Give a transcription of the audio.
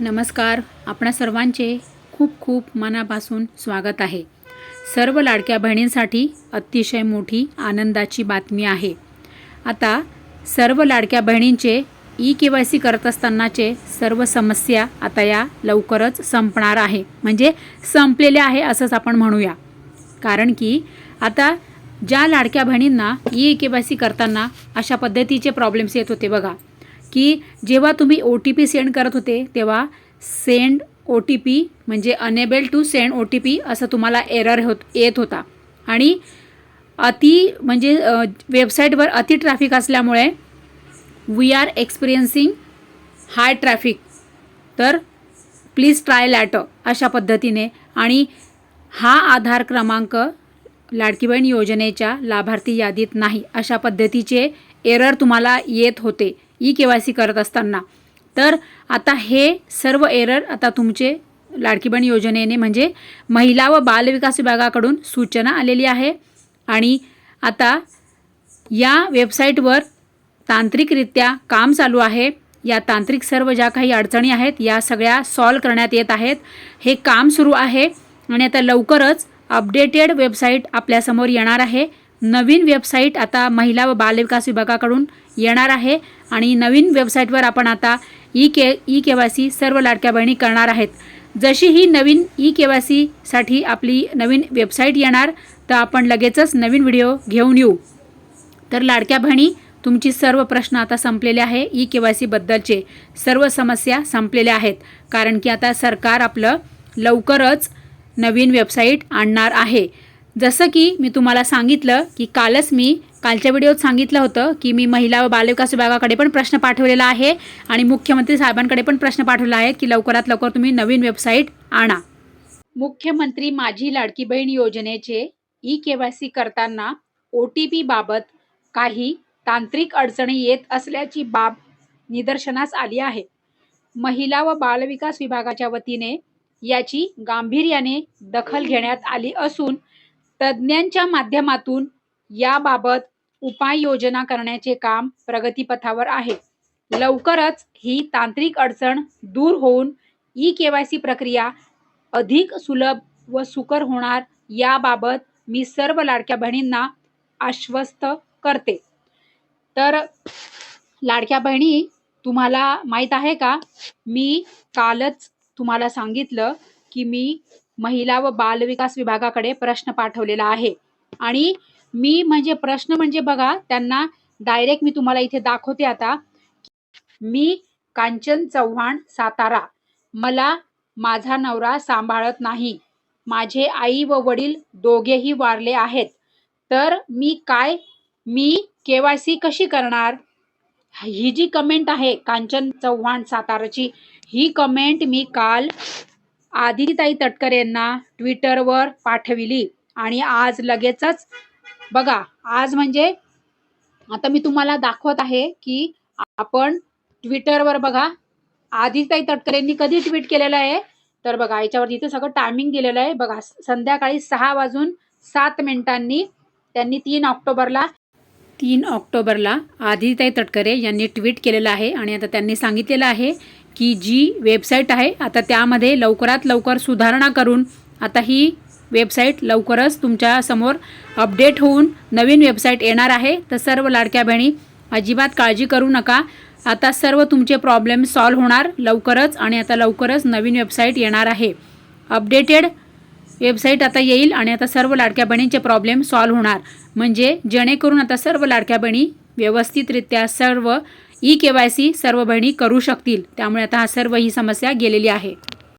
नमस्कार. आपणा सर्वांचे खूप खूप मनापासून स्वागत आहे. सर्व लाडक्या बहिणींसाठी अतिशय मोठी आनंदाची बातमी आहे. आता सर्व लाडक्या बहिणींचे ई के वाय सी करत असतानाचे सर्व समस्या आता या लवकरच संपणार आहे. म्हणजे संपलेल्या आहे असंच आपण म्हणूया. कारण की आता ज्या लाडक्या बहिणींना ई के वाय सी करताना अशा पद्धतीचे प्रॉब्लेम्स येत होते बघा. की जेव्हा तुम्ही ओ टी पी सेंड करत होते तेव्हा सेंड ओ टी पी म्हणजे unable to send O T P असं तुम्हाला एरर होत येत होता. आणि अति म्हणजे वेबसाईटवर अति ट्रॅफिक असल्यामुळे we are experiencing high traffic तर प्लीज ट्राय लॅट अशा पद्धतीने. आणि हा आधार क्रमांक लाडकी बहीण योजनेच्या लाभार्थी यादीत नाही अशा पद्धतीचे एरर तुम्हाला येत होते. ई के वाय सी करत असताना. तर आता हे सर्व एरर आता तुमचे लाडकी बहीण योजनेने म्हणजे महिला व बालविकास विभागाकडून सूचना आलेली आहे. आणि आता या वेबसाईटवर तांत्रिकरित्या काम चालू आहे. या तांत्रिक सर्व ज्या काही अडचणी आहेत या सगळ्या सॉल्व करण्यात येत आहेत. हे काम सुरू आहे आणि आता लवकरच अपडेटेड वेबसाईट आपल्यासमोर येणार आहे. नवीन वेबसाईट आता महिला व बालविकास विभागाकडून येणार आहे. आणि नवीन वेबसाईटवर आपण आता E K E K Y C सर्व लाडक्या बहिणी करणार आहेत. जशी ही नवीन ई के वाय सीसाठी आपली नवीन वेबसाईट येणार तर आपण लगेचच नवीन व्हिडिओ घेऊन येऊ. तर लाडक्या बहिणी तुमची सर्व प्रश्न आता संपलेले आहे ई के वाय सीबद्दलचे सर्व समस्या संपलेल्या आहेत कारण की आता सरकार आपलं लवकरच नवीन वेबसाईट आणणार आहे. जसं की मी तुम्हाला सांगितलं की कालच मी कालच्या व्हिडिओत सांगितलं होतं की मी महिला व बालविकास विभागाकडे पण प्रश्न पाठवलेला आहे आणि मुख्यमंत्री साहेबांकडे पण प्रश्न पाठवला आहे की लवकरात लवकर तुम्ही नवीन वेबसाईट आणा. मुख्यमंत्री माझी लाडकी बहीण योजनेचे ई के वाय सी करताना ओ टी पी बाबत काही तांत्रिक अडचणी येत असल्याची बाब निदर्शनास आली आहे. महिला व बालविकास विभागाच्या वतीने याची गांभीर्याने दखल घेण्यात आली असून तज्ज्ञांच्या माध्यमातून याबाबत उपाययोजना करण्याचे काम प्रगतीपथावर आहे. लवकरच ही तांत्रिक अडचण दूर होऊन ई केवायसी प्रक्रिया अधिक सुलभ व सुकर होणार याबाबत मी सर्व लाडक्या बहिणींना आश्वस्त करते. तर लाडक्या बहिणी तुम्हाला माहीत आहे का? मी कालच तुम्हाला सांगितलं की मी महिला व बालविकास विभागाकडे प्रश्न पाठवलेला आहे. आणि मी म्हणजे प्रश्न म्हणजे बघा त्यांना डायरेक्ट मी तुम्हाला इथे दाखवते आता. मी कांचन चव्हाण सातारा. मला माझा नवरा सांभाळत नाही. माझे आई व वडील दोघेही वारले आहेत. तर मी काय मी केवायसी कशी करणार? ही जी कमेंट आहे कांचन चव्हाण साताराची ही कमेंट मी काल आदिताई तटकर यांना ट्विटरवर पाठविली. आणि आज लगेचच बघा आज म्हणजे आता मी तुम्हाला दाखवत आहे की आपण ट्विटरवर बघा आदिताई तटकर यांनी कधी ट्विट केलेलं आहे? तर बघा याच्यावर इथे सगळं टायमिंग दिलेलं आहे. बघा संध्याकाळी सहा वाजून सात मिनिटांनी त्यांनी तीन ऑक्टोबरला तीन ऑक्टोबरला आदिताई तटकरे यांनी ट्विट केलेलं आहे. आणि आता त्यांनी सांगितलेलं आहे की जी वेबसाईट आहे आता त्यामध्ये लवकरात लवकर सुधारणा करून आता ही वेबसाईट लवकरच तुमच्यासमोर अपडेट होऊन नवीन वेबसाईट येणार आहे. तर सर्व लाडक्या बहिणी अजिबात काळजी करू नका. आता सर्व तुमचे प्रॉब्लेम सॉल्व होणार लवकरच आणि आता लवकरच नवीन वेबसाईट येणार आहे. अपडेटेड वेबसाईट आता येईल आणि आता सर्व लाडक्या बहिणींचे प्रॉब्लेम सॉल्व होणार. म्हणजे जेणेकरून आता सर्व लाडक्या बहिणी व्यवस्थितरित्या सर्व ई के वाय सी सर्व बहिणी करू शकतील. त्यामुळे आता हा सर्व ही समस्या गेलेली आहे.